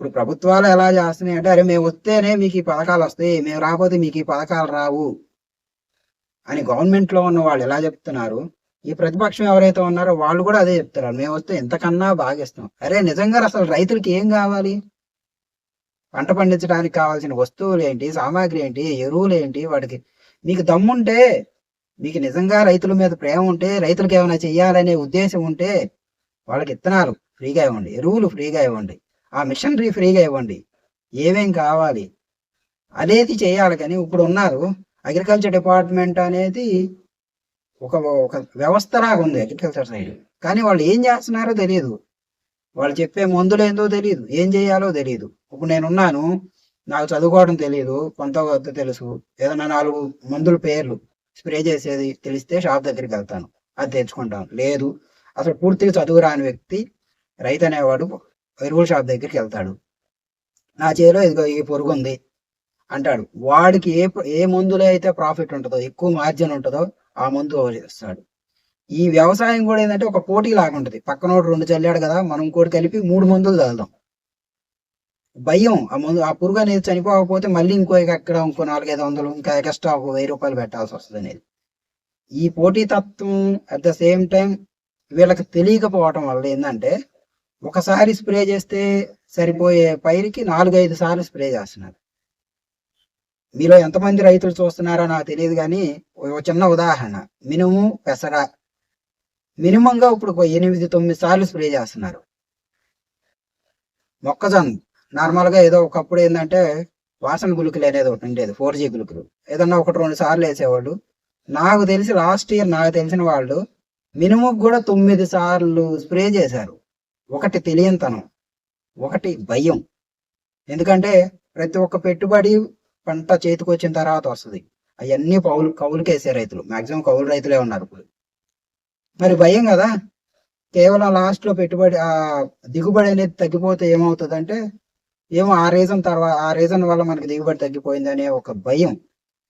ఇప్పుడు ప్రభుత్వాలు ఎలా చేస్తున్నాయి అంటే అరే మేము వస్తేనే మీకు ఈ పథకాలు వస్తాయి మేము రాకపోతే మీకు ఈ పథకాలు రావు అని గవర్నమెంట్లో ఉన్న వాళ్ళు ఎలా చెప్తున్నారు? ఈ ప్రతిపక్షం ఎవరైతే ఉన్నారో వాళ్ళు కూడా అదే చెప్తున్నారు. మేము వస్తే ఎంతకన్నా బాగిస్తాం అరే నిజంగా అసలు రైతులకి ఏం కావాలి? పంట పండించడానికి కావాల్సిన వస్తువులు ఏంటి? సామాగ్రి ఏంటి? ఎరువులు ఏంటి? వాటికి మీకు దమ్ముంటే మీకు నిజంగా రైతుల మీద ప్రేమ ఉంటే రైతులకు ఏమైనా చెయ్యాలనే ఉద్దేశం ఉంటే వాళ్ళకి ఇత్తనాలు ఫ్రీగా ఇవ్వండి ఎరువులు ఫ్రీగా ఇవ్వండి. ఆ మిషనరీ ఫ్రీగా ఇవ్వండి. ఏమేం కావాలి? అనేది చేయాలి కానీ ఇప్పుడు ఉన్నారు. అగ్రికల్చర్ డిపార్ట్మెంట్ అనేది ఒక ఒక వ్యవస్థలాగా ఉంది అగ్రికల్చర్ సైడ్. కానీ వాళ్ళు ఏం చేస్తున్నారో తెలియదు వాళ్ళు చెప్పే మందులు ఏందో తెలియదు ఏం చేయాలో తెలియదు ఇప్పుడు నేనున్నాను. నాకు చదువుకోవడం తెలియదు కొంత కొంత తెలుసు. ఏదైనా నాలుగు మందుల పేర్లు స్ప్రే చేసేది తెలిస్తే షాప్ దగ్గరికి వెళ్తాను. అది తెచ్చుకుంటాను. లేదు. అసలు పూర్తిగా చదువు రాని వ్యక్తి రైతు అనేవాడు ఎరువుల షాప్ దగ్గరికి వెళ్తాడు. నా చేలో ఇదిగో ఈ పురుగు ఉంది అంటాడు. వాడికి ఏ ఏ మందులో అయితే ప్రాఫిట్ ఉంటుందో ఎక్కువ మార్జిన్ ఉంటుందో ఆ మందు ఇస్తాడు ఈ వ్యవసాయం కూడా ఏంటంటే ఒక పోటీ లాగా ఉంటుంది. పక్కనోడు రెండు చల్లాడు కదా మనం కూడా కలిపి మూడు మందులు చల్లుదాం. భయం ఆ మందు ఆ పురుగు అనేది చనిపోకపోతే మళ్ళీ ఇంకో ఎక్కడ ఇంకో నాలుగైదు వందలు ఇంకా ఎక్స్ట్రా ఒక వెయ్యి రూపాయలు పెట్టాల్సి వస్తుంది అనేది. ఈ పోటీ తత్వం అట్ ద సేమ్ టైం వీళ్ళకి తెలియకపోవటం వల్ల ఏంటంటే ఒకసారి స్ప్రే చేస్తే సరిపోయే పైరుకి నాలుగైదు సార్లు స్ప్రే చేస్తున్నారు. మీలో ఎంతమంది రైతులు చూస్తున్నారో నాకు తెలియదు కానీ ఒక చిన్న ఉదాహరణ. మినుము పెసర. మినిమంగా ఇప్పుడు ఎనిమిది తొమ్మిది సార్లు స్ప్రే చేస్తున్నారు. మొక్కజొన్న. నార్మల్గా ఏదో ఒకప్పుడు ఏంటంటే వాసన గులుకులు అనేది ఒకటి ఉండేది ఫోర్ జీ గులుకులు ఏదన్నా ఒకటి రెండు సార్లు వేసేవాళ్ళు. నాకు తెలిసి లాస్ట్ ఇయర్ నాకు తెలిసిన వాళ్ళు మినిమం కూడా తొమ్మిది సార్లు స్ప్రే చేశారు. ఒకటి తెలియంతనం ఒకటి భయం. ఎందుకంటే ప్రతి ఒక్క పెట్టుబడి పంట చేతికి వచ్చిన తర్వాత వస్తుంది. అవన్నీ కౌలు కౌలుకేసే రైతులు. మాక్సిమం కౌలు రైతులే ఉన్నారు ఇప్పుడు. మరి భయం కదా? కేవలం లాస్ట్లో పెట్టుబడి ఆ దిగుబడి అనేది తగ్గిపోతే ఏమవుతుందంటే ఏమో ఆ రీజన్ తర్వాత ఆ రీజన్ వల్ల మనకి దిగుబడి తగ్గిపోయింది అనే ఒక భయం.